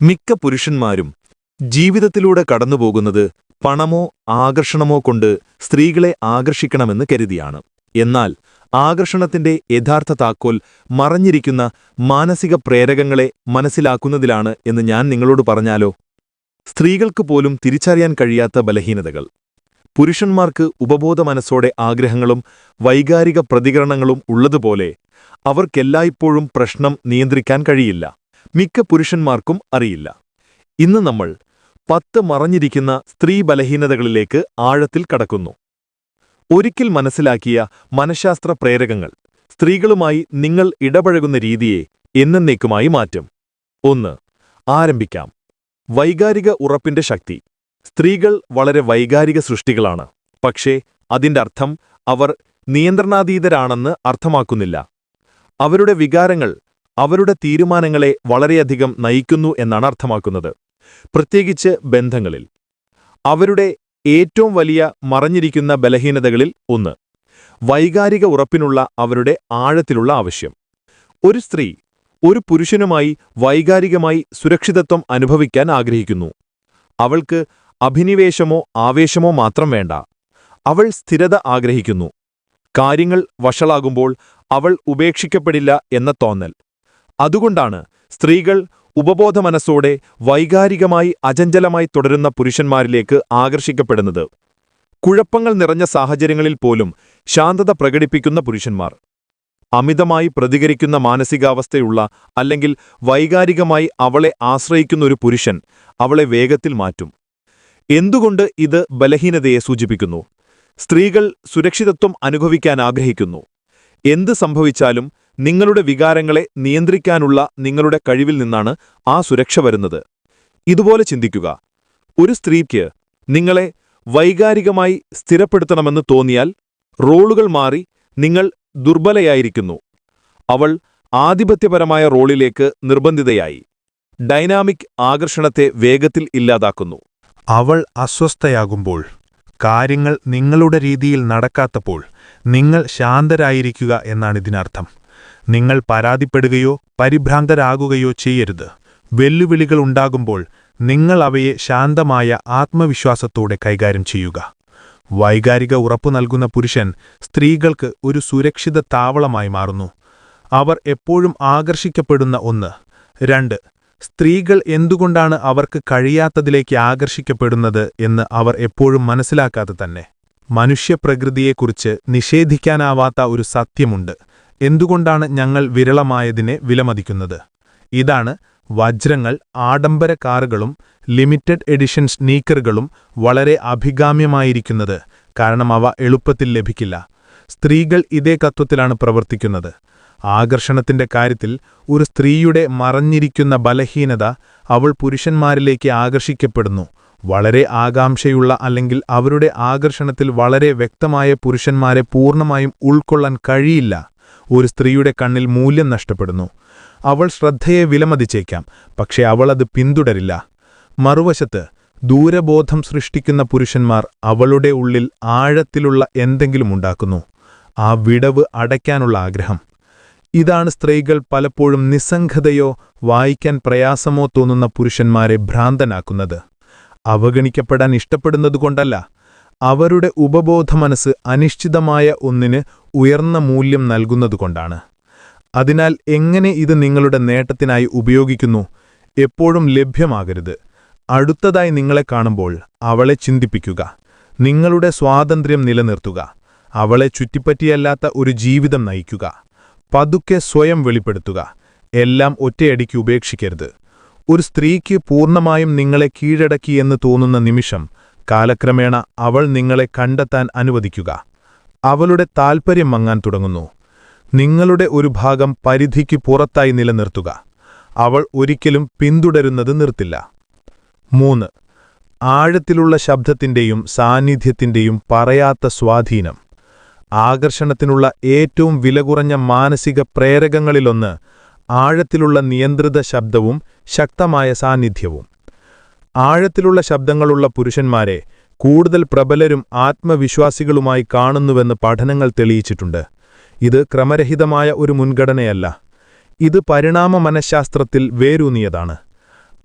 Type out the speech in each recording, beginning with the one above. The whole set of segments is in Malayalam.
മിക്ക പുരുഷന്മാരും ജീവിതത്തിലൂടെ കടന്നുപോകുന്നത് പണമോ ആകർഷണമോ കൊണ്ട് സ്ത്രീകളെ ആകർഷിക്കണമെന്ന് കരുതിയാണ്. എന്നാൽ ആകർഷണത്തിന്റെ യഥാർത്ഥ താക്കോൽ മറഞ്ഞിരിക്കുന്ന മാനസിക പ്രേരകങ്ങളെ മനസ്സിലാക്കുന്നതിലാണ് എന്ന് ഞാൻ നിങ്ങളോട് പറഞ്ഞാലോ? സ്ത്രീകൾക്ക് പോലും തിരിച്ചറിയാൻ കഴിയാത്ത ബലഹീനതകൾ. പുരുഷന്മാർക്ക് ഉപബോധ മനസ്സോടെ ആഗ്രഹങ്ങളും വൈകാരിക പ്രതികരണങ്ങളും ഉള്ളതുപോലെ അവർക്കെല്ലായ്പ്പോഴും പ്രശ്നം നിയന്ത്രിക്കാൻ കഴിയില്ല. മിക്ക പുരുഷന്മാർക്കും അറിയില്ല. ഇന്ന് നമ്മൾ പത്ത് മറഞ്ഞിരിക്കുന്ന സ്ത്രീ ബലഹീനതകളിലേക്ക് ആഴത്തിൽ കടക്കുന്നു. ഒരിക്കൽ മനസ്സിലാക്കിയ മനഃശാസ്ത്ര പ്രേരകങ്ങൾ സ്ത്രീകളുമായി നിങ്ങൾ ഇടപഴകുന്ന രീതിയെ എന്നേക്കുമായി മാറ്റും. ഒന്ന് ആരംഭിക്കാം. വൈകാരിക ഉറപ്പിന്റെ ശക്തി. സ്ത്രീകൾ വളരെ വൈകാരിക സൃഷ്ടികളാണ്. പക്ഷേ അതിന്റെ അർത്ഥം അവർ നിയന്ത്രണാതീതരാണെന്ന് അർത്ഥമാക്കുന്നില്ല. അവരുടെ വികാരങ്ങൾ അവരുടെ തീരുമാനങ്ങളെ വളരെയധികം നയിക്കുന്നു എന്നാണ് അർത്ഥമാക്കുന്നത്. പ്രത്യേകിച്ച് ബന്ധങ്ങളിൽ. അവരുടെ ഏറ്റവും വലിയ മറഞ്ഞിരിക്കുന്ന ബലഹീനതകളിൽ ഒന്ന്. വൈകാരിക ഉറപ്പിനുള്ള അവരുടെ ആഴത്തിലുള്ള ആവശ്യം. ഒരു സ്ത്രീ ഒരു പുരുഷനുമായി വൈകാരികമായി സുരക്ഷിതത്വം അനുഭവിക്കാൻ ആഗ്രഹിക്കുന്നു. അവൾക്ക് അഭിനിവേശമോ ആവേശമോ മാത്രം വേണ്ട. അവൾ സ്ഥിരത ആഗ്രഹിക്കുന്നു. കാര്യങ്ങൾ വഷളാകുമ്പോൾ അവൾ ഉപേക്ഷിക്കപ്പെടില്ല എന്ന തോന്നൽ. അതുകൊണ്ടാണ് സ്ത്രീകൾ ഉപബോധ മനസ്സോടെ വൈകാരികമായി അചഞ്ചലമായി തുടരുന്ന പുരുഷന്മാരിലേക്ക് ആകർഷിക്കപ്പെടുന്നത്. കുഴപ്പങ്ങൾ നിറഞ്ഞ സാഹചര്യങ്ങളിൽ പോലും ശാന്തത പ്രകടിപ്പിക്കുന്ന പുരുഷന്മാർ. അമിതമായി പ്രതികരിക്കുന്ന മാനസികാവസ്ഥയുള്ള അല്ലെങ്കിൽ വൈകാരികമായി അവളെ ആശ്രയിക്കുന്ന ഒരു പുരുഷൻ അവളെ വേഗത്തിൽ മാറ്റും. എന്തുകൊണ്ട് ഇത് ബലഹീനതയെ സൂചിപ്പിക്കുന്നു? സ്ത്രീകൾ സുരക്ഷിതത്വം അനുഭവിക്കാൻ ആഗ്രഹിക്കുന്നു. എന്ത് സംഭവിച്ചാലും നിങ്ങളുടെ വികാരങ്ങളെ നിയന്ത്രിക്കാനുള്ള നിങ്ങളുടെ കഴിവിൽ നിന്നാണ് ആ സുരക്ഷ വരുന്നത്. ഇതുപോലെ ചിന്തിക്കുക. ഒരു സ്ത്രീക്ക് നിങ്ങളെ വൈകാരികമായി സ്ഥിരപ്പെടുത്തണമെന്ന് തോന്നിയാൽ റോളുകൾ മാറി നിങ്ങൾ ദുർബലയായിരിക്കുന്നു. അവൾ ആധിപത്യപരമായ റോളിലേക്ക് നിർബന്ധിതയായി. ഡൈനാമിക് ആകർഷണത്തെ വേഗത്തിൽ ഇല്ലാതാക്കുന്നു. അവൾ അസ്വസ്ഥയാകുമ്പോൾ കാര്യങ്ങൾ നിങ്ങളുടെ രീതിയിൽ നടക്കാത്തപ്പോൾ നിങ്ങൾ ശാന്തരായിരിക്കുക എന്നാണിതിനർത്ഥം നിങ്ങൾ പരാതിപ്പെടുകയോ പരിഭ്രാന്തരാകുകയോ ചെയ്യരുത്. വെല്ലുവിളികൾ ഉണ്ടാകുമ്പോൾ നിങ്ങൾ അവയെ ശാന്തമായ ആത്മവിശ്വാസത്തോടെ കൈകാര്യം ചെയ്യുക. വൈകാരിക ഉറപ്പു നൽകുന്ന പുരുഷൻ സ്ത്രീകൾക്ക് ഒരു സുരക്ഷിത താവളമായി മാറുന്നു. അവർ എപ്പോഴും ആകർഷിക്കപ്പെടുന്ന ഒന്ന്. രണ്ട്. സ്ത്രീകൾ എന്തുകൊണ്ടാണ് അവർക്ക് കഴിയാത്തതിലേക്ക് ആകർഷിക്കപ്പെടുന്നത് എന്ന് അവർ എപ്പോഴും മനസ്സിലാക്കാതെ തന്നെ. മനുഷ്യപ്രകൃതിയെക്കുറിച്ച് നിഷേധിക്കാനാവാത്ത ഒരു സത്യമുണ്ട്. എന്തുകൊണ്ടാണ് ഞങ്ങൾ വിരളമായതിനെ വിലമതിക്കുന്നത്? ഇതാണ് വജ്രങ്ങൾ ആഡംബര കാറുകളും ലിമിറ്റഡ് എഡിഷൻ സ്നീക്കറുകളും വളരെ അഭികാമ്യമായിരിക്കുന്നത്. കാരണം അവ എളുപ്പത്തിൽ ലഭിക്കില്ല. സ്ത്രീകൾ ഇതേ തത്വത്തിലാണ് പ്രവർത്തിക്കുന്നത്. ആകർഷണത്തിന്റെ കാര്യത്തിൽ ഒരു സ്ത്രീയുടെ മറഞ്ഞിരിക്കുന്ന ബലഹീനത അവൾ പുരുഷന്മാരിലേക്ക് ആകർഷിക്കപ്പെടുന്നു. വളരെ ആകാംക്ഷയുള്ള അല്ലെങ്കിൽ അവരുടെ ആകർഷണത്തിൽ വളരെ വ്യക്തമായ പുരുഷന്മാരെ പൂർണമായും ഉൾക്കൊള്ളാൻ കഴിയില്ല. ഒരു സ്ത്രീയുടെ കണ്ണിൽ മൂല്യം നഷ്ടപ്പെടുന്നു. അവൾ ശ്രദ്ധയെ വിലമതിച്ചേക്കാം പക്ഷെ അവളത് പിന്തുടരില്ല. മറുവശത്ത് ദൂരബോധം സൃഷ്ടിക്കുന്ന പുരുഷന്മാർ അവളുടെ ഉള്ളിൽ ആഴത്തിലുള്ള എന്തെങ്കിലും ഉണ്ടാക്കുന്നു ആ വിടവ് അടയ്ക്കാനുള്ള ആഗ്രഹം. ഇതാണ് സ്ത്രീകൾ പലപ്പോഴും നിസ്സംഗതയോ വായിക്കാൻ പ്രയാസമോ തോന്നുന്ന പുരുഷന്മാരെ ഭ്രാന്തനാക്കുന്നത്. അവഗണിക്കപ്പെടാൻ ഇഷ്ടപ്പെടുന്നതുകൊണ്ടല്ല അവരുടെ ഉപബോധ മനസ്സ് അനിശ്ചിതമായ ഒന്നിന് ഉയർന്ന മൂല്യം നൽകുന്നതുകൊണ്ടാണ്. അതിനാൽ എങ്ങനെ ഇത് നിങ്ങളുടെ നേട്ടത്തിനായി ഉപയോഗിക്കുന്നു എപ്പോഴും ലഭ്യമാകരുത്. അടുത്തതായി നിങ്ങളെ കാണുമ്പോൾ അവളെ ചിന്തിപ്പിക്കുക. നിങ്ങളുടെ സ്വാതന്ത്ര്യം നിലനിർത്തുക. അവളെ ചുറ്റിപ്പറ്റിയല്ലാത്ത ഒരു ജീവിതം നയിക്കുക. പതുക്കെ സ്വയം വെളിപ്പെടുത്തുക. എല്ലാം ഒറ്റയടിക്ക് ഉപേക്ഷിക്കരുത്. ഒരു സ്ത്രീക്ക് പൂർണമായും നിങ്ങളെ കീഴടക്കിയെന്ന് തോന്നുന്ന നിമിഷം കാലക്രമേണ അവൾ നിങ്ങളെ കണ്ടെത്താൻ അനുവദിക്കുക. അവളുടെ താൽപ്പര്യം മങ്ങാൻ തുടങ്ങുന്നു. നിങ്ങളുടെ ഒരു ഭാഗം പരിധിക്ക് പുറത്തായി നിലനിർത്തുക. അവൾ ഒരിക്കലും പിന്തുടരുന്നത് നിർത്തില്ല. മൂന്ന്. ആഴത്തിലുള്ള ശബ്ദത്തിന്റെയും സാന്നിധ്യത്തിന്റെയും പറയാത്ത സ്വാധീനം. ആകർഷണത്തിനുള്ള ഏറ്റവും വിലകുറഞ്ഞ മാനസിക പ്രേരകങ്ങളിലൊന്ന് ആഴത്തിലുള്ള നിയന്ത്രിത ശബ്ദവും ശക്തമായ സാന്നിധ്യവും. ആഴത്തിലുള്ള ശബ്ദങ്ങളുള്ള പുരുഷന്മാരെ കൂടുതൽ പ്രബലരും ആത്മവിശ്വാസികളുമായി കാണുന്നുവെന്ന് പഠനങ്ങൾ തെളിയിച്ചിട്ടുണ്ട്. ഇത് ക്രമരഹിതമായ ഒരു മുൻഗണനയല്ല. ഇത് പരിണാമ മനഃശാസ്ത്രത്തിൽ വേരൂന്നിയതാണ്.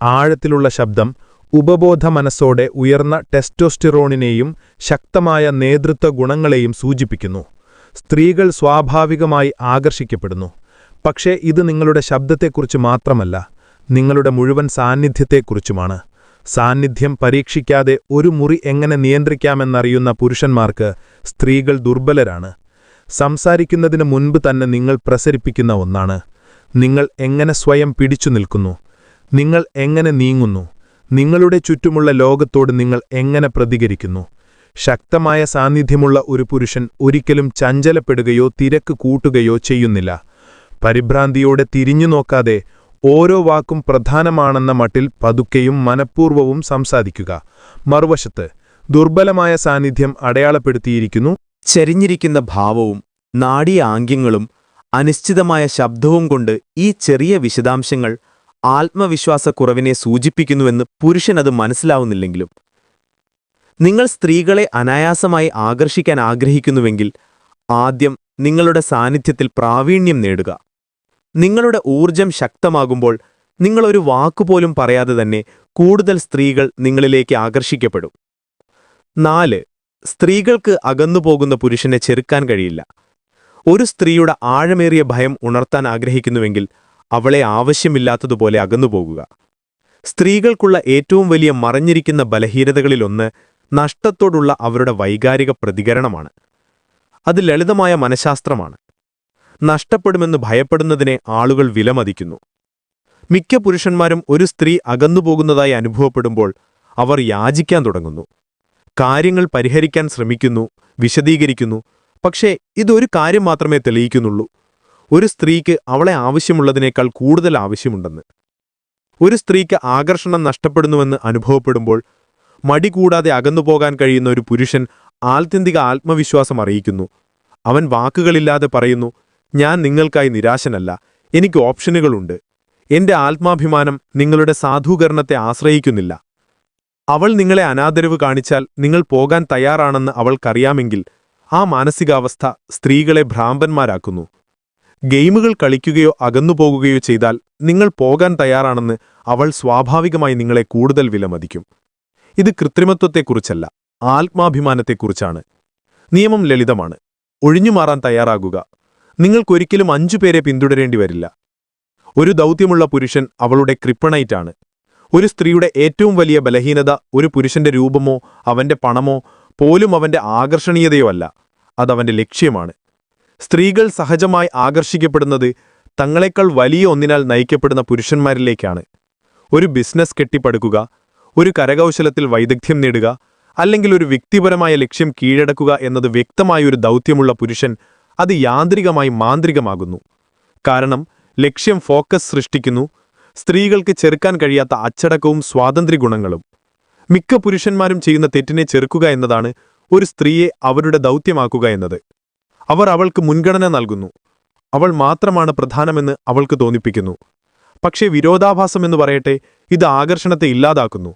ആഴത്തിലുള്ള ശബ്ദം ഉപബോധ മനസ്സോടെ ഉയർന്ന ടെസ്റ്റോസ്റ്റിറോണിനെയും ശക്തമായ നേതൃത്വ ഗുണങ്ങളെയും സൂചിപ്പിക്കുന്നു. സ്ത്രീകൾ സ്വാഭാവികമായി ആകർഷിക്കപ്പെടുന്നു. പക്ഷേ ഇത് നിങ്ങളുടെ ശബ്ദത്തെക്കുറിച്ച് മാത്രമല്ല നിങ്ങളുടെ മുഴുവൻ സാന്നിധ്യത്തെക്കുറിച്ചുമാണ്. സാന്നിധ്യം പരീക്ഷിക്കാതെ ഒരു മുറി എങ്ങനെ നിയന്ത്രിക്കാമെന്നറിയുന്ന പുരുഷന്മാർക്ക് സ്ത്രീകൾ ദുർബലരാണ്. സംസാരിക്കുന്നതിന് മുൻപ് തന്നെ നിങ്ങൾ പ്രസരിപ്പിക്കുന്ന ഒന്നാണ്. നിങ്ങൾ എങ്ങനെ സ്വയം പിടിച്ചു നിൽക്കുന്നു. നിങ്ങൾ എങ്ങനെ നീങ്ങുന്നു. നിങ്ങളുടെ ചുറ്റുമുള്ള ലോകത്തോട് നിങ്ങൾ എങ്ങനെ പ്രതികരിക്കുന്നു. ശക്തമായ സാന്നിധ്യമുള്ള ഒരു പുരുഷൻ ഒരിക്കലും ചഞ്ചലപ്പെടുകയോ തിരക്ക് കൂട്ടുകയോ ചെയ്യുന്നില്ല. പരിഭ്രാന്തിയോടെ തിരിഞ്ഞു നോക്കാതെ ഓരോ വാക്കും പ്രധാനമാണെന്ന മട്ടിൽ പതുക്കെയും മനഃപൂർവവും സംസാരിക്കുക. മറുവശത്ത് ദുർബലമായ സാന്നിധ്യം അടയാളപ്പെടുത്തിയിരിക്കുന്നു. ചരിഞ്ഞിരിക്കുന്ന ഭാവവും നാടീ ആംഗ്യങ്ങളും അനിശ്ചിതമായ ശബ്ദവും കൊണ്ട് ഈ ചെറിയ വിശദാംശങ്ങൾ ആത്മവിശ്വാസക്കുറവിനെ സൂചിപ്പിക്കുന്നുവെന്ന് പുരുഷനത് മനസ്സിലാവുന്നില്ലെങ്കിലും. നിങ്ങൾ സ്ത്രീകളെ അനായാസമായി ആകർഷിക്കാൻ ആഗ്രഹിക്കുന്നുവെങ്കിൽ ആദ്യം നിങ്ങളുടെ സാന്നിധ്യത്തിൽ പ്രാവീണ്യം നേടുക. നിങ്ങളുടെ ഊർജം ശക്തമാകുമ്പോൾ നിങ്ങളൊരു വാക്കുപോലും പറയാതെ തന്നെ കൂടുതൽ സ്ത്രീകൾ നിങ്ങളിലേക്ക് ആകർഷിക്കപ്പെടും. നാല് സ്ത്രീകൾക്ക് അകന്നുപോകുന്ന പുരുഷനെ ചെറുക്കാൻ കഴിയില്ല. ഒരു സ്ത്രീയുടെ ആഴമേറിയ ഭയം ഉണർത്താൻ ആഗ്രഹിക്കുന്നുവെങ്കിൽ അവളെ ആവശ്യമില്ലാത്തതുപോലെ അകന്നുപോകുക. സ്ത്രീകൾക്കുള്ള ഏറ്റവും വലിയ മറഞ്ഞിരിക്കുന്ന ബലഹീനതകളിലൊന്ന് നഷ്ടത്തോടുള്ള അവരുടെ വൈകാരിക പ്രതികരണമാണ്. അത് ലളിതമായ മനഃശാസ്ത്രമാണ്. നഷ്ടപ്പെടുമെന്ന് ഭയപ്പെടുന്നതിനെ ആളുകൾ വിലമതിക്കുന്നു. മിക്ക പുരുഷന്മാരും ഒരു സ്ത്രീ അകന്നുപോകുന്നതായി അനുഭവപ്പെടുമ്പോൾ അവർ യാചിക്കാൻ തുടങ്ങുന്നു. കാര്യങ്ങൾ പരിഹരിക്കാൻ ശ്രമിക്കുന്നു വിശദീകരിക്കുന്നു. പക്ഷേ ഇതൊരു കാര്യം മാത്രമേ തെളിയിക്കുന്നുള്ളൂ. ഒരു സ്ത്രീക്ക് അവളെ ആവശ്യമുള്ളതിനേക്കാൾ കൂടുതൽ ആവശ്യമുണ്ടെന്ന്. ഒരു സ്ത്രീക്ക് ആകർഷണം നഷ്ടപ്പെടുന്നുവെന്ന് അനുഭവപ്പെടുമ്പോൾ മടി കൂടാതെ അകന്നുപോകാൻ കഴിയുന്ന ഒരു പുരുഷൻ ആത്യന്തിക ആത്മവിശ്വാസം അറിയിക്കുന്നു. അവൻ വാക്കുകളില്ലാതെ പറയുന്നു ഞാൻ നിങ്ങൾക്കായി നിരാശനല്ല. എനിക്ക് ഓപ്ഷനുകളുണ്ട്. എന്റെ ആത്മാഭിമാനം നിങ്ങളുടെ സാധൂകരണത്തെ ആശ്രയിക്കുന്നില്ല. അവൾ നിങ്ങളെ അനാദരവ് കാണിച്ചാൽ നിങ്ങൾ പോകാൻ തയ്യാറാണെന്ന് അവൾക്കറിയാമെങ്കിൽ ആ മാനസികാവസ്ഥ സ്ത്രീകളെ ഭ്രാന്തന്മാരാക്കുന്നു. ഗെയിമുകൾ കളിക്കുകയോ അകന്നുപോകുകയോ ചെയ്താൽ നിങ്ങൾ പോകാൻ തയ്യാറാണെന്ന് അവൾ സ്വാഭാവികമായി നിങ്ങളെ കൂടുതൽ വിലമതിക്കും. ഇത് കൃത്രിമത്വത്തെക്കുറിച്ചല്ല ആത്മാഭിമാനത്തെക്കുറിച്ചാണ്. നിയമം ലളിതമാണ്. ഒഴിഞ്ഞുമാറാൻ തയ്യാറാകുക. നിങ്ങൾക്കൊരിക്കലും അഞ്ചുപേരെ പിന്തുടരേണ്ടി വരില്ല. ഒരു ദൗത്യമുള്ള പുരുഷൻ അവളുടെ ക്രിപ്പണൈറ്റാണ്. ഒരു സ്ത്രീയുടെ ഏറ്റവും വലിയ ബലഹീനത ഒരു പുരുഷന്റെ രൂപമോ അവന്റെ പണമോ പോലും അവന്റെ ആകർഷണീയതയോ അല്ല. അതവന്റെ ലക്ഷ്യമാണ്. സ്ത്രീകൾ സഹജമായി ആകർഷിക്കപ്പെടുന്നത് തങ്ങളെക്കാൾ വലിയ ഒന്നിനാൽ നയിക്കപ്പെടുന്ന പുരുഷന്മാരിലേക്കാണ്. ഒരു ബിസിനസ് കെട്ടിപ്പടുക്കുക ഒരു കരകൗശലത്തിൽ വൈദഗ്ധ്യം നേടുക അല്ലെങ്കിൽ ഒരു വ്യക്തിപരമായ ലക്ഷ്യം കീഴടക്കുക എന്നത് വ്യക്തമായൊരു ദൗത്യമുള്ള പുരുഷൻ അത് യാന്ത്രികമായി മാന്ത്രികമാകുന്നു. കാരണം ലക്ഷ്യം ഫോക്കസ് സൃഷ്ടിക്കുന്നു സ്ത്രീകൾക്ക് ചെറുക്കാൻ കഴിയാത്ത അച്ചടക്കവും സ്വാതന്ത്ര്യ ഗുണങ്ങളും മിക്ക പുരുഷന്മാരും ചെയ്യുന്ന തെറ്റിനെ ചെറുക്കുക എന്നതാണ് ഒരു സ്ത്രീയെ അവരുടെ ദൗത്യമാക്കുക എന്നത്. അവർ അവൾക്ക് മുൻഗണന നൽകുന്നു. അവൾ മാത്രമാണ് പ്രധാനമെന്ന് അവൾക്ക് തോന്നിപ്പിക്കുന്നു. പക്ഷേ വിരോധാഭാസമെന്ന് പറയട്ടെ ഇത് ആകർഷണത്തെ ഇല്ലാതാക്കുന്നു.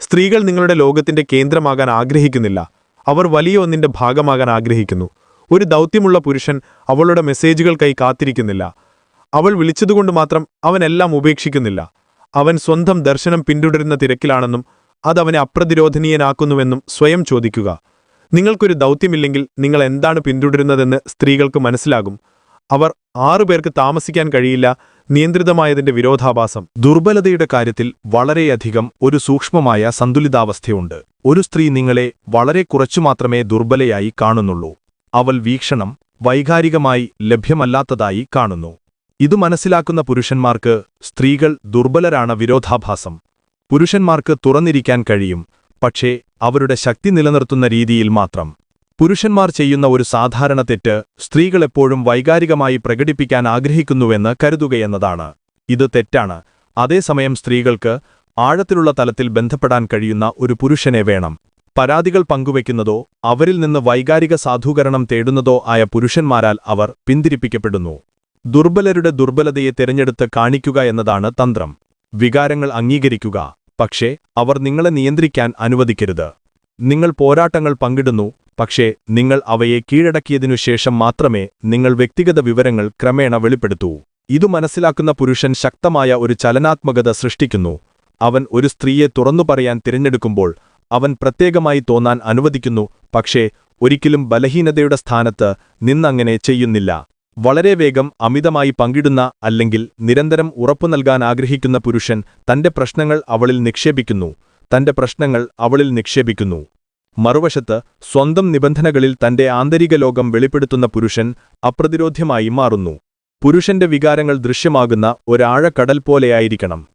സ്ത്രീകൾ നിങ്ങളുടെ ലോകത്തിന്റെ കേന്ദ്രമാകാൻ ആഗ്രഹിക്കുന്നില്ല. അവർ വലിയ ഒന്നിന്റെ ഭാഗമാകാൻ ആഗ്രഹിക്കുന്നു. ഒരു ദൗത്യമുള്ള പുരുഷൻ അവളുടെ മെസ്സേജുകൾക്കായി കാത്തിരിക്കുന്നില്ല. അവൾ വിളിച്ചതുകൊണ്ട് മാത്രം അവനെല്ലാം ഉപേക്ഷിക്കുന്നില്ല. അവൻ സ്വന്തം ദർശനം പിന്തുടരുന്ന തിരക്കിലാണെന്നും അതവനെ അപ്രതിരോധനീയനാക്കുന്നുവെന്നും സ്വയം ചോദിക്കുക. നിങ്ങൾക്കൊരു ദൗത്യമില്ലെങ്കിൽ നിങ്ങൾ എന്താണ് പിന്തുടരുന്നതെന്ന് സ്ത്രീകൾക്ക് മനസ്സിലാകും. അവർ ആറുപേർക്ക് താമസിക്കാൻ കഴിയില്ല നിയന്ത്രിതമായതിന്റെ വിരോധാഭാസം. ദുർബലതയുടെ കാര്യത്തിൽ വളരെയധികം ഒരു സൂക്ഷ്മമായ സന്തുലിതാവസ്ഥയുണ്ട്. ഒരു സ്ത്രീ നിങ്ങളെ വളരെ കുറച്ചു മാത്രമേ ദുർബലയായി കാണുന്നുള്ളൂ. അവൾ വീക്ഷണം വൈകാരികമായി ലഭ്യമല്ലാത്തതായി കാണുന്നു. ഇതു മനസ്സിലാക്കുന്ന പുരുഷന്മാർക്ക് സ്ത്രീകൾ ദുർബലരാണ് വിരോധാഭാസം. പുരുഷന്മാർക്ക് തുറന്നിരിക്കാൻ കഴിയും പക്ഷേ അവരുടെ ശക്തി നിലനിർത്തുന്ന രീതിയിൽ മാത്രം. പുരുഷന്മാർ ചെയ്യുന്ന ഒരു സാധാരണ തെറ്റ് സ്ത്രീകളെപ്പോഴും വൈകാരികമായി പ്രകടിപ്പിക്കാൻ ആഗ്രഹിക്കുന്നുവെന്ന് കരുതുകയെന്നതാണ്. ഇത് തെറ്റാണ്. അതേസമയം സ്ത്രീകൾക്ക് ആഴത്തിലുള്ള തലത്തിൽ ബന്ധപ്പെടാൻ കഴിയുന്ന ഒരു പുരുഷനെ വേണം. പരാതികൾ പങ്കുവയ്ക്കുന്നതോ അവരിൽ നിന്ന് വൈകാരിക സാധൂകരണം തേടുന്നതോ ആയ പുരുഷന്മാരാൽ അവർ പിന്തിരിപ്പിക്കപ്പെടുന്നു. ദുർബലരുടെ ദുർബലതയെ തിരഞ്ഞെടുത്ത് കാണിക്കുക എന്നതാണ് തന്ത്രം. വികാരങ്ങൾ അംഗീകരിക്കുക. പക്ഷേ അവർ നിങ്ങളെ നിയന്ത്രിക്കാൻ അനുവദിക്കരുത്. നിങ്ങൾ പോരാട്ടങ്ങൾ പങ്കിടുന്നു. പക്ഷേ നിങ്ങൾ അവയെ കീഴടക്കിയതിനു ശേഷം മാത്രമേ നിങ്ങൾ വ്യക്തിഗത വിവരങ്ങൾ ക്രമേണ വെളിപ്പെടുത്തൂ. ഇതു മനസ്സിലാക്കുന്ന പുരുഷൻ ശക്തമായ ഒരു ചലനാത്മകത സൃഷ്ടിക്കുന്നു. അവൻ ഒരു സ്ത്രീയെ തുറന്നു പറയാൻ തിരഞ്ഞെടുക്കുമ്പോൾ അവൻ പ്രത്യേകമായി തോന്നാൻ അനുവദിക്കുന്നു പക്ഷേ ഒരിക്കലും ബലഹീനതയുടെ സ്ഥാനത്ത് നിന്നങ്ങനെ ചെയ്യുന്നില്ല. വളരെ വേഗം അമിതമായി പങ്കിടുന്ന അല്ലെങ്കിൽ നിരന്തരം ഉറപ്പു നൽകാൻ ആഗ്രഹിക്കുന്ന പുരുഷൻ തന്റെ പ്രശ്നങ്ങൾ അവളിൽ നിക്ഷേപിക്കുന്നു തന്റെ പ്രശ്നങ്ങൾ അവളിൽ നിക്ഷേപിക്കുന്നു. മറുവശത്ത് സ്വന്തം നിബന്ധനകളിൽ തന്റെ ആന്തരിക ലോകം വെളിപ്പെടുത്തുന്ന പുരുഷൻ അപ്രതിരോധ്യമായി മാറുന്നു. പുരുഷന്റെ വികാരങ്ങൾ ദൃശ്യമാകുന്ന ഒരാഴക്കടൽ പോലെയായിരിക്കണം.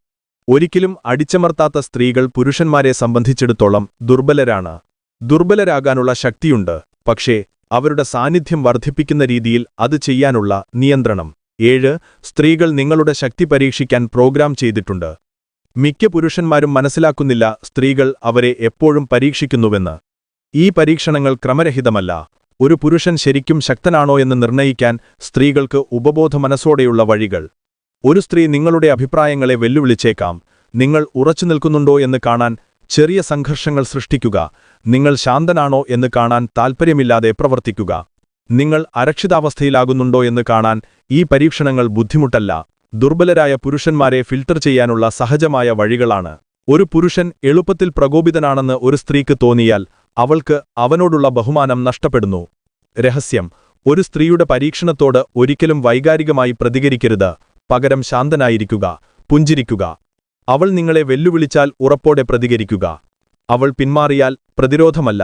ഒരിക്കലും അടിച്ചമർത്താത്ത സ്ത്രീകൾ പുരുഷന്മാരെ സംബന്ധിച്ചിടത്തോളം ദുർബലരാണ്. ദുർബലരാകാനുള്ള ശക്തിയുണ്ട് പക്ഷേ അവരുടെ സാന്നിധ്യം വർദ്ധിപ്പിക്കുന്ന രീതിയിൽ അത് ചെയ്യാനുള്ള നിയന്ത്രണം. ഏഴ് സ്ത്രീകൾ നിങ്ങളുടെ ശക്തി പരീക്ഷിക്കാൻ പ്രോഗ്രാം ചെയ്തിട്ടുണ്ട്. മിക്ക പുരുഷന്മാരും മനസ്സിലാക്കുന്നില്ല സ്ത്രീകൾ അവരെ എപ്പോഴും പരീക്ഷിക്കുന്നുവെന്ന്. ഈ പരീക്ഷണങ്ങൾ ക്രമരഹിതമല്ല. ഒരു പുരുഷൻ ശരിക്കും ശക്തനാണോ എന്ന് നിർണയിക്കാൻ സ്ത്രീകൾക്ക് ഉപബോധ മനസ്സോടെയുള്ള വഴികൾ. ഒരു സ്ത്രീ നിങ്ങളുടെ അഭിപ്രായങ്ങളെ വെല്ലുവിളിച്ചേക്കാം. നിങ്ങൾ ഉറച്ചു നിൽക്കുന്നുണ്ടോ എന്ന് കാണാൻ ചെറിയ സംഘർഷങ്ങൾ സൃഷ്ടിക്കുക. നിങ്ങൾ ശാന്തനാണോ എന്ന് കാണാൻ താൽപ്പര്യമില്ലാതെ പ്രവർത്തിക്കുക. നിങ്ങൾ അരക്ഷിതാവസ്ഥയിലാകുന്നുണ്ടോ എന്ന് കാണാൻ ഈ പരീക്ഷണങ്ങൾ ബുദ്ധിമുട്ടല്ല. ദുർബലരായ പുരുഷന്മാരെ ഫിൽട്ടർ ചെയ്യാനുള്ള സഹജമായ വഴികളാണ്. ഒരു പുരുഷൻ എളുപ്പത്തിൽ പ്രകോപിതനാണെന്ന് ഒരു സ്ത്രീക്ക് തോന്നിയാൽ അവൾക്ക് അവനോടുള്ള ബഹുമാനം നഷ്ടപ്പെടുന്നു. രഹസ്യം. ഒരു സ്ത്രീയുടെ പരീക്ഷണത്തോട് ഒരിക്കലും വൈകാരികമായി പ്രതികരിക്കരുത്. പകരം ശാന്തനായിരിക്കുക പുഞ്ചിരിക്കുക. അവൾ നിങ്ങളെ വെല്ലുവിളിച്ചാൽ ഉറപ്പോടെ പ്രതികരിക്കുക. അവൾ പിന്മാറിയാൽ പ്രതിരോധമല്ല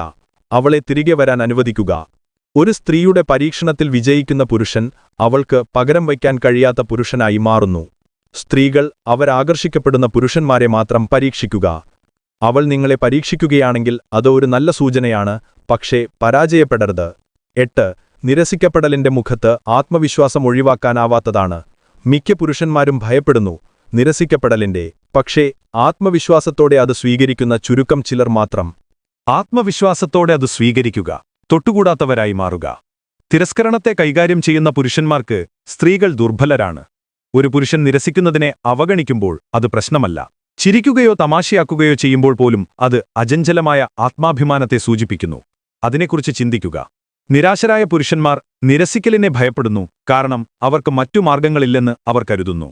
അവളെ തിരികെ വരാൻ അനുവദിക്കുക. ഒരു സ്ത്രീയുടെ പരീക്ഷണത്തിൽ വിജയിക്കുന്ന പുരുഷൻ അവൾക്ക് പകരം വയ്ക്കാൻ കഴിയാത്ത പുരുഷനായി മാറുന്നു. സ്ത്രീകൾ അവരാകർഷിക്കപ്പെടുന്ന പുരുഷന്മാരെ മാത്രം പരീക്ഷിക്കുക. അവൾ നിങ്ങളെ പരീക്ഷിക്കുകയാണെങ്കിൽ അത് ഒരു നല്ല സൂചനയാണ് പക്ഷേ പരാജയപ്പെടരുത്. എട്ട് നിരസിക്കപ്പെടലിന്റെ മുഖത്ത് ആത്മവിശ്വാസം ഒഴിവാക്കാനാവാത്തതാണ്. മിക്ക പുരുഷന്മാരും ഭയപ്പെടുന്നു നിരസിക്കപ്പെടലിന്റെ. പക്ഷേ ആത്മവിശ്വാസത്തോടെ അത് സ്വീകരിക്കുന്ന ചുരുക്കം ചിലർ മാത്രം. ആത്മവിശ്വാസത്തോടെ അത് സ്വീകരിക്കുക തൊട്ടുകൂടാത്തവരായി മാറുക. തിരസ്കരണത്തെ കൈകാര്യം ചെയ്യുന്ന പുരുഷന്മാർക്ക് സ്ത്രീകൾ ദുർബലരാണ്. ഒരു പുരുഷൻ നിരസിക്കുന്നതിനെ അവഗണിക്കുമ്പോൾ അത് പ്രശ്നമല്ല. ചിരിക്കുകയോ തമാശയാക്കുകയോ ചെയ്യുമ്പോൾ പോലും അത് അജഞ്ചലമായ ആത്മാഭിമാനത്തെ സൂചിപ്പിക്കുന്നു. അതിനെക്കുറിച്ച് ചിന്തിക്കുക. നിരാശരായ പുരുഷന്മാർ നിരസിക്കലിനെ ഭയപ്പെടുന്നു കാരണം അവർക്ക് മറ്റു മാർഗങ്ങളില്ലെന്ന് അവർ കരുതുന്നു.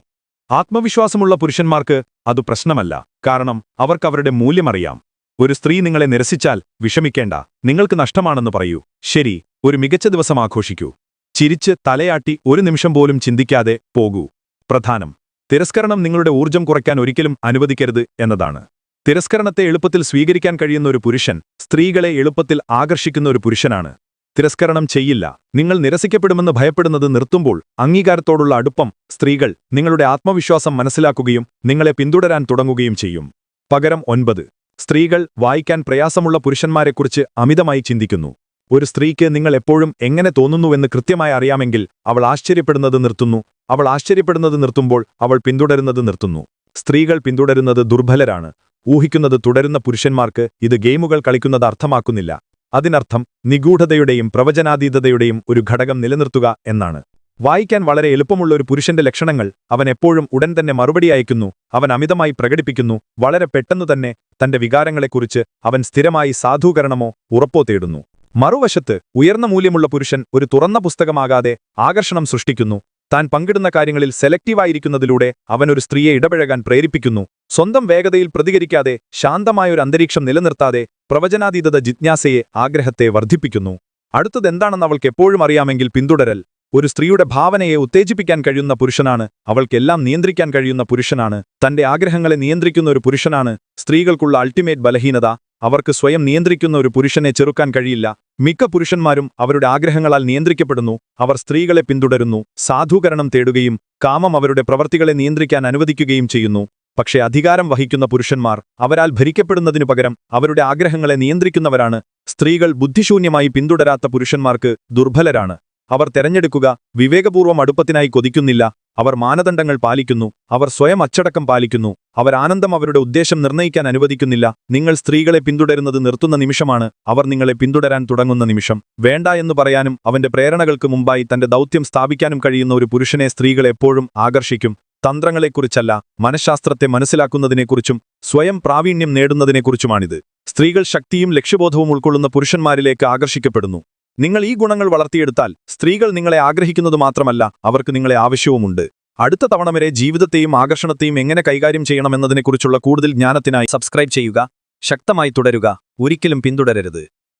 ആത്മവിശ്വാസമുള്ള പുരുഷന്മാർക്ക് അത് പ്രശ്നമല്ല കാരണം അവർക്കവരുടെ മൂല്യമറിയാം ഒരു സ്ത്രീ നിങ്ങളെ നിരസിച്ചാൽ വിഷമിക്കേണ്ട നിങ്ങൾക്ക് നഷ്ടമാണെന്ന് പറയൂ. ശരി ഒരു മികച്ച ദിവസം ആഘോഷിക്കൂ. ചിരിച്ച് തലയാട്ടി ഒരു നിമിഷം പോലും ചിന്തിക്കാതെ പോകൂ. പ്രധാനം തിരസ്കരണം നിങ്ങളുടെ ഊർജം കുറയ്ക്കാൻ ഒരിക്കലും അനുവദിക്കരുത് എന്നതാണ്. തിരസ്കരണത്തെ എളുപ്പത്തിൽ സ്വീകരിക്കാൻ കഴിയുന്ന ഒരു പുരുഷൻ സ്ത്രീകളെ എളുപ്പത്തിൽ ആകർഷിക്കുന്ന ഒരു പുരുഷനാണ്. തിരസ്കരണം ചെയ്യില്ല. നിങ്ങൾ നിരസിക്കപ്പെടുമെന്ന് ഭയപ്പെടുന്നത് നിർത്തുമ്പോൾ അംഗീകാരത്തോടുള്ള അടുപ്പം സ്ത്രീകൾ നിങ്ങളുടെ ആത്മവിശ്വാസം മനസ്സിലാക്കുകയും നിങ്ങളെ പിന്തുടരാൻ തുടങ്ങുകയും ചെയ്യും. പകരം ഒൻപത്. സ്ത്രീകൾ വായിക്കാൻ പ്രയാസമുള്ള പുരുഷന്മാരെക്കുറിച്ച് അമിതമായി ചിന്തിക്കുന്നു. ഒരു സ്ത്രീക്ക് നിങ്ങൾ എപ്പോഴും എങ്ങനെ തോന്നുന്നുവെന്ന് കൃത്യമായി അറിയാമെങ്കിൽ അവൾ ആശ്ചര്യപ്പെടുന്നത് നിർത്തുന്നു. അവൾ ആശ്ചര്യപ്പെടുന്നത് നിർത്തുമ്പോൾ അവൾ പിന്തുടരുന്നത് നിർത്തുന്നു. സ്ത്രീകൾ പിന്തുടരുന്നത് ദുർബലരാണ്. ഊഹിക്കുന്നത് തുടരുന്ന പുരുഷന്മാർക്ക് ഇത് ഗെയിമുകൾ കളിക്കുന്നത് അർത്ഥമാക്കുന്നില്ല. അതിനർത്ഥം നിഗൂഢതയുടെയും പ്രവചനാതീതതയുടെയും ഒരു ഘടകം നിലനിർത്തുക എന്നാണ്. വായിക്കാൻ വളരെ എളുപ്പമുള്ള ഒരു പുരുഷന്റെ ലക്ഷണങ്ങൾ അവൻ എപ്പോഴും ഉടൻ തന്നെ മറുപടി അയക്കുന്നു അവൻ അമിതമായി പ്രകടിപ്പിക്കുന്നു വളരെ പെട്ടെന്നു തന്നെ തന്റെ വികാരങ്ങളെക്കുറിച്ച് അവൻ സ്ഥിരമായി സാധൂകരണമോ ഉറപ്പോ തേടുന്നു. മറുവശത്ത് ഉയർന്ന മൂല്യമുള്ള പുരുഷൻ ഒരു തുറന്ന പുസ്തകമാകാതെ ആകർഷണം സൃഷ്ടിക്കുന്നു താൻ പങ്കിടുന്ന കാര്യങ്ങളിൽ സെലക്റ്റീവായിരിക്കുന്നതിലൂടെ അവനൊരു സ്ത്രീയെ ഇടപഴകാൻ പ്രേരിപ്പിക്കുന്നു സ്വന്തം വേഗതയിൽ പ്രതികരിക്കാതെ ശാന്തമായൊരു അന്തരീക്ഷം നിലനിർത്താതെ പ്രവചനാതീതത ജിജ്ഞാസയെ ആഗ്രഹത്തെ വർദ്ധിപ്പിക്കുന്നു. അടുത്തതെന്താണെന്ന് അവൾക്ക് എപ്പോഴും അറിയാമെങ്കിൽ പിന്തുടരൽ. ഒരു സ്ത്രീയുടെ ഭാവനയെ ഉത്തേജിപ്പിക്കാൻ കഴിയുന്ന പുരുഷനാണ് അവൾക്കെല്ലാം നിയന്ത്രിക്കാൻ കഴിയുന്ന പുരുഷനാണ് തന്റെ ആഗ്രഹങ്ങളെ നിയന്ത്രിക്കുന്ന ഒരു പുരുഷനാണ് സ്ത്രീകൾക്കുള്ള അൾട്ടിമേറ്റ് ബലഹീനത അവർക്ക് സ്വയം നിയന്ത്രിക്കുന്ന ഒരു പുരുഷനെ ചെറുക്കാൻ കഴിയില്ല. മിക്ക പുരുഷന്മാരും അവരുടെ ആഗ്രഹങ്ങളാൽ നിയന്ത്രിക്കപ്പെടുന്നു അവർ സ്ത്രീകളെ പിന്തുടരുന്നു സാധൂകരണം തേടുകയും കാമം അവരുടെ പ്രവർത്തികളെ നിയന്ത്രിക്കാൻ അനുവദിക്കുകയും ചെയ്യുന്നു. പക്ഷേ അധികാരം വഹിക്കുന്ന പുരുഷന്മാർ അവരാൽ ഭരിക്കപ്പെടുന്നതിനു പകരം അവരുടെ ആഗ്രഹങ്ങളെ നിയന്ത്രിക്കുന്നവരാണ്. സ്ത്രീകൾ ബുദ്ധിശൂന്യമായി പിന്തുടരാത്ത പുരുഷന്മാർക്ക് ദുർബലരാണ്. അവർ തെരഞ്ഞെടുക്കുക വിവേകപൂർവം അടുപ്പത്തിനായി കൊതിക്കുന്നില്ല. അവർ മാനദണ്ഡങ്ങൾ പാലിക്കുന്നു. അവർ സ്വയം അച്ചടക്കം പാലിക്കുന്നു. അവർ ആനന്ദം അവരുടെ ഉദ്ദേശം നിർണയിക്കാൻ അനുവദിക്കുന്നില്ല. നിങ്ങൾ സ്ത്രീകളെ പിന്തുടരുന്നത് നിർത്തുന്ന നിമിഷമാണ്. അവർ നിങ്ങളെ പിന്തുടരാൻ തുടങ്ങുന്ന നിമിഷം. വേണ്ട എന്ന് പറയാനും അവന്റെ പ്രേരണകൾക്ക് മുമ്പായി തന്റെ ദൗത്യം സ്ഥാപിക്കാനും കഴിയുന്ന ഒരു പുരുഷനെ സ്ത്രീകൾ എപ്പോഴും ആകർഷിക്കും. തന്ത്രങ്ങളെക്കുറിച്ചല്ല മനഃശാസ്ത്രത്തെ മനസ്സിലാക്കുന്നതിനെക്കുറിച്ചും സ്വയം പ്രാവീണ്യം നേടുന്നതിനെക്കുറിച്ചുമാണിത്. സ്ത്രീകൾ ശക്തിയും ലക്ഷ്യബോധവും ഉൾക്കൊള്ളുന്ന പുരുഷന്മാരിലേക്ക് ആകർഷിക്കപ്പെടുന്നു. നിങ്ങൾ ഈ ഗുണങ്ങൾ വളർത്തിയെടുത്താൽ സ്ത്രീകൾ നിങ്ങളെ ആഗ്രഹിക്കുന്നത് മാത്രമല്ല അവർക്ക് നിങ്ങളെ ആവശ്യവുമുണ്ട്. അടുത്ത തവണ വരെ ജീവിതത്തെയും ആകർഷണത്തെയും എങ്ങനെ കൈകാര്യം ചെയ്യണമെന്നതിനെക്കുറിച്ചുള്ള കൂടുതൽ ജ്ഞാനത്തിനായി സബ്സ്ക്രൈബ് ചെയ്യുക ശക്തമായി തുടരുക ഒരിക്കലും പിന്തുടരരുത്.